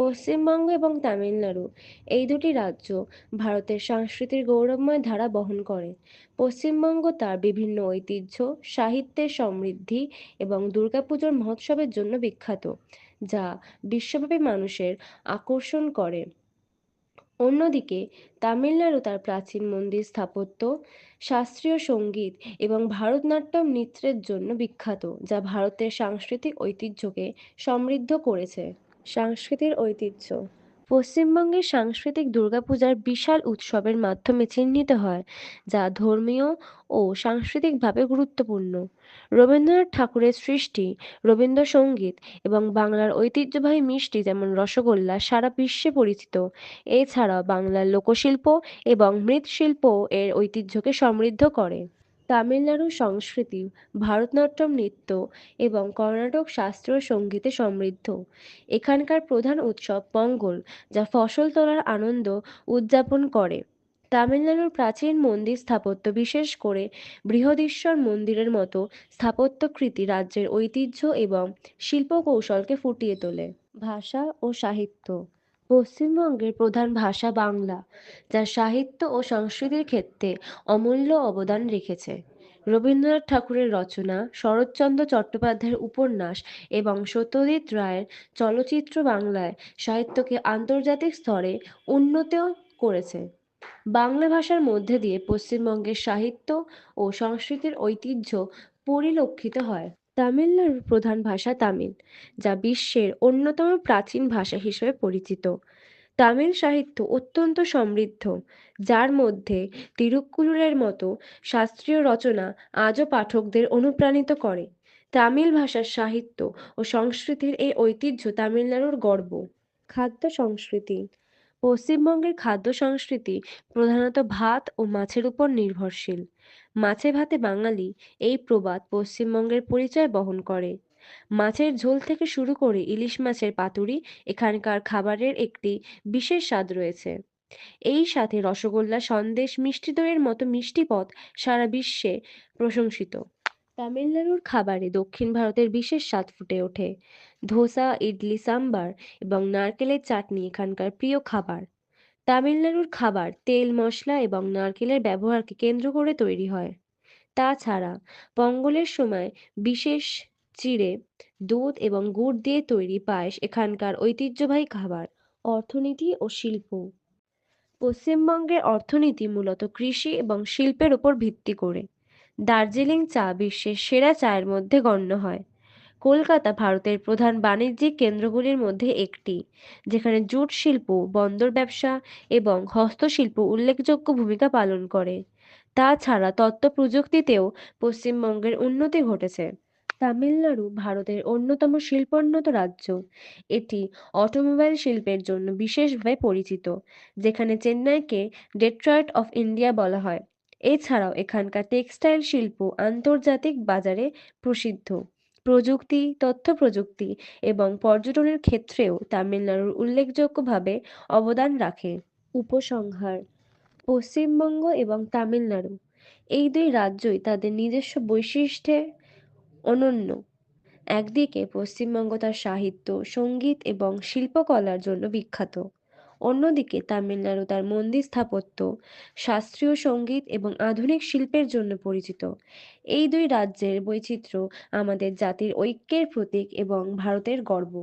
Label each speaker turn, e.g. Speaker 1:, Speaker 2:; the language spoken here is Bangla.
Speaker 1: পশ্চিমবঙ্গ এবং তামিলনাড়ু, এই দুটি রাজ্য ভারতের সংস্কৃতির গৌরবময় ধারা বহন করে। পশ্চিমবঙ্গ তার বিভিন্ন ঐতিহ্য, সাহিত্যের সমৃদ্ধি এবং দুর্গাপুজোর মহোৎসবের জন্য বিখ্যাত, যা বিশ্বব্যাপী মানুষের আকর্ষণ করে। অন্যদিকে, তামিলনাড়ু তার প্রাচীন মন্দির স্থাপত্য, শাস্ত্রীয় সংগীত এবং ভারতনাট্যম নৃত্যের জন্য বিখ্যাত, যা ভারতের সাংস্কৃতিক ঐতিহ্যকে সমৃদ্ধ করেছে। সাংস্কৃতিক ঐতিহ্য। পশ্চিমবঙ্গের সাংস্কৃতিক দুর্গাপূজার বিশাল উৎসবের মাধ্যমে চিহ্নিত হয়, যা ধর্মীয় ও সাংস্কৃতিকভাবে গুরুত্বপূর্ণ। রবীন্দ্রনাথ ঠাকুরের সৃষ্টি, রবীন্দ্রসঙ্গীত এবং বাংলার ঐতিহ্যবাহী মিষ্টি যেমন রসগোল্লা সারা বিশ্বে পরিচিত। এছাড়াও বাংলার লোকশিল্প এবং মৃৎশিল্প এর ঐতিহ্যকে সমৃদ্ধ করে। তামিলনাড়ুর সংস্কৃতি, ভারতনাট্যম নৃত্য এবং কর্ণাটক শাস্ত্রীয় সঙ্গীতে সমৃদ্ধ। এখানকার প্রধান উৎসব পঙ্গল, যা ফসল তোলার আনন্দ উদযাপন করে। তামিলনাড়ুর প্রাচীন মন্দির স্থাপত্য বিশেষ করে বৃহদীশ্বর মন্দিরের মতো স্থাপত্যকৃতি রাজ্যের ঐতিহ্য এবং শিল্পকৌশলকে ফুটিয়ে তোলে। ভাষা ও সাহিত্য পশ্চিমবঙ্গের প্রধান ভাষা বাংলা, যা সাহিত্য ও সংস্কৃতির ক্ষেত্রে অমূল্য অবদান রেখেছে। রবীন্দ্রনাথ ঠাকুরের রচনা, শরৎচন্দ্র চট্টোপাধ্যায়ের উপন্যাস এবং সত্যজিৎ রায়ের চলচ্চিত্র বাংলায় সাহিত্যকে আন্তর্জাতিক স্তরে উন্নত করেছে। বাংলা ভাষার মধ্যে দিয়ে পশ্চিমবঙ্গের সাহিত্য ও সংস্কৃতির ঐতিহ্য পরিলক্ষিত হয়। তামিলনাড়ুর প্রধান ভাষা তামিল, যা বিশ্বের অন্যতম প্রাচীন ভাষা হিসেবে পরিচিত। তামিল সাহিত্য অত্যন্ত সমৃদ্ধ, যার মধ্যে তিরুক্কুরুরের মতো শাস্ত্রীয় রচনা আজও পাঠকদের অনুপ্রাণিত করে। তামিল ভাষার সাহিত্য ও সংস্কৃতির এই ঐতিহ্য তামিলনাড়ুর গর্ব। খাদ্য সংস্কৃতি পশ্চিমবঙ্গের খাদ্য সংস্কৃতি প্রধানত ভাত ও মাছের উপর নির্ভরশীল। মাছে ভাতে বাঙালি এই প্রবাদ পশ্চিমবঙ্গের পরিচয় বহন করে। মাছের ঝোল থেকে শুরু করে ইলিশ মাছের পাতুরি এখানকার খাবারের একটি বিশেষ স্বাদ রয়েছে। এই সাথে রসগোল্লা সন্দেশ মিষ্টি দইয়ের মতো মিষ্টি পদ সারা বিশ্বে প্রশংসিত। তামিলনাড়ুর খাবারে দক্ষিণ ভারতের বিশেষ স্বাদ ফুটে ওঠে। ধোসা, ইডলি, সাম্বার এবং নারকেলের চাটনি এখানকার প্রিয় খাবার। তামিলনাড়ুর খাবার তেল, মশলা এবং নারকেলের ব্যবহারকে কেন্দ্র করে তৈরি হয়। তাছাড়া পঙ্গলের সময় বিশেষ চিড়ে, দুধ এবং গুড় দিয়ে তৈরি পায়েস এখানকার ঐতিহ্যবাহী খাবার, অর্থনীতি ও শিল্প। পশ্চিমবঙ্গের অর্থনীতি মূলত কৃষি এবং শিল্পের উপর ভিত্তি করে। দার্জিলিং চা বিশ্বের সেরা চায়ের মধ্যে গণ্য হয়। কলকাতা ভারতের প্রধান বাণিজ্যিক কেন্দ্রগুলির মধ্যে একটি, যেখানে জুট শিল্প, বন্দর ব্যবসা এবং হস্তশিল্প উল্লেখযোগ্য ভূমিকা পালন করে। তাছাড়া তথ্য প্রযুক্তিতেও পশ্চিমবঙ্গের উন্নতি ঘটেছে। তামিলনাড়ু ভারতের অন্যতম শিল্পোন্নত রাজ্য। এটি অটোমোবাইল শিল্পের জন্য বিশেষভাবে পরিচিত, যেখানে চেন্নাইকে ডেট্রয়েট অফ ইন্ডিয়া বলা হয়। এছাড়াও এখানকার টেক্সটাইল শিল্প আন্তর্জাতিক বাজারে প্রসিদ্ধ। প্রযুক্তি তথ্য প্রযুক্তি এবং পর্যটনের ক্ষেত্রেও তামিলনাড়ুর উল্লেখযোগ্যভাবে অবদান রাখে। উপসংহার, পশ্চিমবঙ্গ এবং তামিলনাড়ু, এই দুই রাজ্যই তাদের নিজস্ব বৈশিষ্ট্যে অনন্য। একদিকে পশ্চিমবঙ্গ তার সাহিত্য, সংগীত এবং শিল্পকলার জন্য বিখ্যাত। অন্যদিকে তামিলনাড়ু তার মন্দির স্থাপত্য, শাস্ত্রীয় সংগীত এবং আধুনিক শিল্পের জন্য পরিচিত। এই দুই রাজ্যের বৈচিত্র্য আমাদের জাতির ঐক্যের প্রতীক এবং ভারতের গর্ব।